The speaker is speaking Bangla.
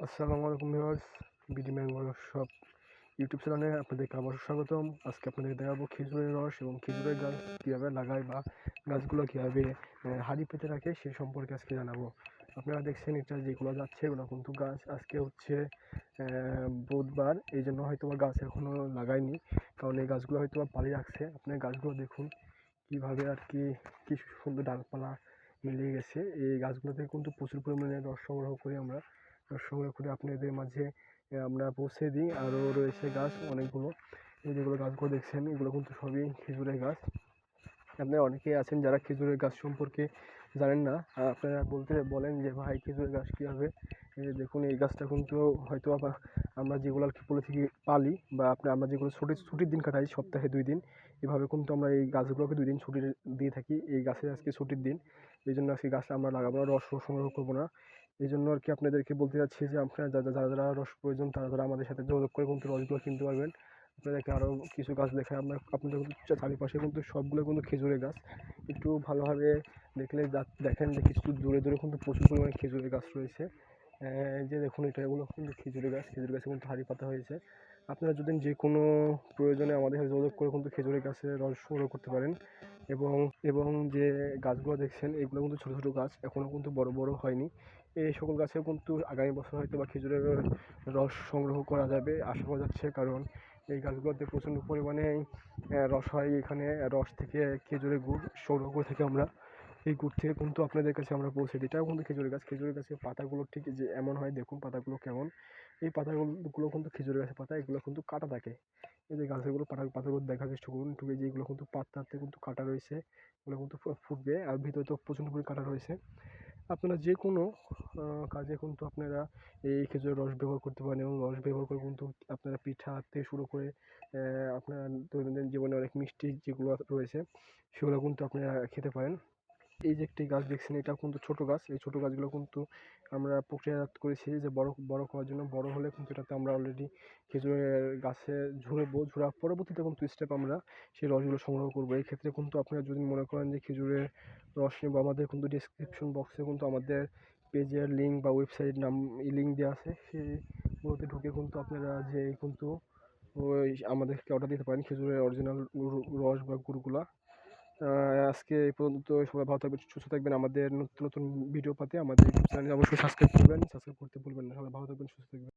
আসসালামু আলাইকুম viewers, BD mango shop YouTube চ্যানেলে আপনাদেরকে আবার স্বাগতম। আজকে আপনাদের দেখাবো খেজুরের রস এবং খেজুরের গাছ কীভাবে লাগায় বা গাছগুলো কীভাবে হাড়ি পেতে রাখে সে সম্পর্কে আজকে জানাব। আপনারা দেখছেন এটা যেগুলো যাচ্ছে, এগুলো কিন্তু গাছ। আজকে হচ্ছে বুধবার এই জন্য হয়তো বা গাছ এখনও লাগায়নি, কারণ এই গাছগুলো হয়তো বা পালিয়ে রাখছে আপনার গাছগুলো দেখুন, কীভাবে আর কি, কী সুন্দর ডালপালা মিলিয়ে গেছে। এই গাছগুলো থেকে কিন্তু প্রচুর পরিমাণে রস সংগ্রহ করি আমরা। করে আপনাদের মাঝে আমরা পৌঁছে দিই। আরও রয়েছে গাছ, অনেকগুলো। যেগুলো গাছগুলো দেখছেন, এগুলো কিন্তু সবই খেজুরের গাছ। আপনারা অনেকেই আছেন যারা খেজুরের গাছ সম্পর্কে জানেন না। আর আপনারা বলতে বলেন যে, ভাই, খেজুরের গাছ কী কীভাবে দেখুন, এই গাছটা কিন্তু হয়তো আবার আমরা যেগুলো আর কি থেকে পালি বা আপনার আমরা যেগুলো ছুটির ছুটির দিন কাটাই, সপ্তাহে দুই দিন, এভাবে কিন্তু আমরা এই গাছগুলোকে দুই দিন ছুটি দিয়ে থাকি। এই গাছের আজকে ছুটির দিন। এই জন্য আজকে গাছটা আমরা লাগাবো না, রস সংগ্রহ করব না। এই জন্য আর কি আপনাদেরকে বলতে চাচ্ছি যে আপনারা যারা যারা যারা রস প্রয়োজন, তারা তারা আমাদের সাথে যোগাযোগ করে কিন্তু রসগুলো কিনতে পারবেন। আপনাদেরকে আরও কিছু গাছ দেখায়। আপনার আপনাদের কিন্তু চারিপাশে কিন্তু সবগুলো কিন্তু খেজুরের গাছ। একটু ভালোভাবে দেখলে দেখেন যে কিছু দূরে দূরে কিন্তু প্রচুর পরিমাণে খেজুরের গাছ রয়েছে। যে দেখুন, এটা এগুলো কিন্তু খেজুরের গাছ খেজুর গাছে কিন্তু হাড়ি পাতা হয়েছে। আপনারা যদি যে কোনো প্রয়োজনে আমাদের সাথে যোগাযোগ করে কিন্তু খেজুরের গাছের রস সংগ্রহ করতে পারেন। এবং এবং যে গাছগুলো দেখছেন, এগুলো কিন্তু ছোটো ছোটো গাছ এখনও কিন্তু বড় বড় হয়নি। এই সকল গাছেও কিন্তু আগামী বছর হয়তো বা খেজুরের রস সংগ্রহ করা যাবে, আশা করা যাচ্ছে। কারণ এই গাছগুলোতে প্রচণ্ড পরিমাণে রস হয়। এখানে রস থেকে খেজুরের গুড় সংগ্রহ করে থাকি আমরা। এই গুড় থেকে কিন্তু আপনাদের কাছে আমরা পৌঁছে দিই। এটাও কিন্তু খেজুরের গাছ। খেজুরের গাছের পাতাগুলো ঠিক যে এমন হয়, দেখুন পাতাগুলো কেমন। এই পাতাগুলো কিন্তু খেজুরের গাছের পাতা, এগুলো কিন্তু কাটা থাকে। এই যে গাছগুলো, পাতা, পাতাগুলো দেখার চেষ্টা করুন। একটু যে এগুলো কিন্তু পাতাতে কিন্তু কাটা রয়েছে, এগুলো কিন্তু ফুটবে আর ভিতরে তো প্রচণ্ড পরিমাণে কাটা রয়েছে। আপনারা যে কোনো কাজে কিন্তু আপনারা এই খেজুরের রস ব্যবহার করতে পারেন এবং রস ব্যবহার করে কিন্তু আপনারা পিঠা থেকে শুরু করে আপনার দৈনন্দিন জীবনে অনেক মিষ্টি যেগুলো রয়েছে, সেগুলো কিন্তু আপনারা খেতে পারেন। এই যে একটি গাছ দেখছেন এটা কিন্তু ছোট গাছ। এই ছোট গাছগুলো কিন্তু আমরা প্রক্রিয়াজাত করেছি যে বড় বড় করার জন্য। বড় হলে কিন্তু এটাতে আমরা অলরেডি খেজুরের গাছে ঝুড়বো। ঝুড়ার পরবর্তীতে কিন্তু স্টেপ আমরা সেই রসগুলো সংগ্রহ করব। এই ক্ষেত্রে কিন্তু আপনারা যদি মনে করেন যে খেজুরের রস নেব, আমাদের কিন্তু ডিসক্রিপশন বক্সে কিন্তু আমাদের পেজের লিঙ্ক বা ওয়েবসাইট নাম লিঙ্ক দেওয়া আছে। সেইগুলোতে ঢুকে কিন্তু আপনারা যে কিন্তু ওই আমাদেরকে অর্ডার দিতে পারেন খেজুরের অরিজিনাল রস বা গুড়গুলা। আজকে এই পর্যন্ত। সবাই ভালো থাকবেন, সুস্থ থাকবেন। আমাদের নতুন নতুন ভিডিও পাতে আমাদের ইউটিউব চ্যানেল অবশ্যই সাবস্ক্রাইব করবেন। সাবস্ক্রাইব করতে ভুলবেন না। সবাই ভালো থাকবেন, সুস্থ থাকবেন।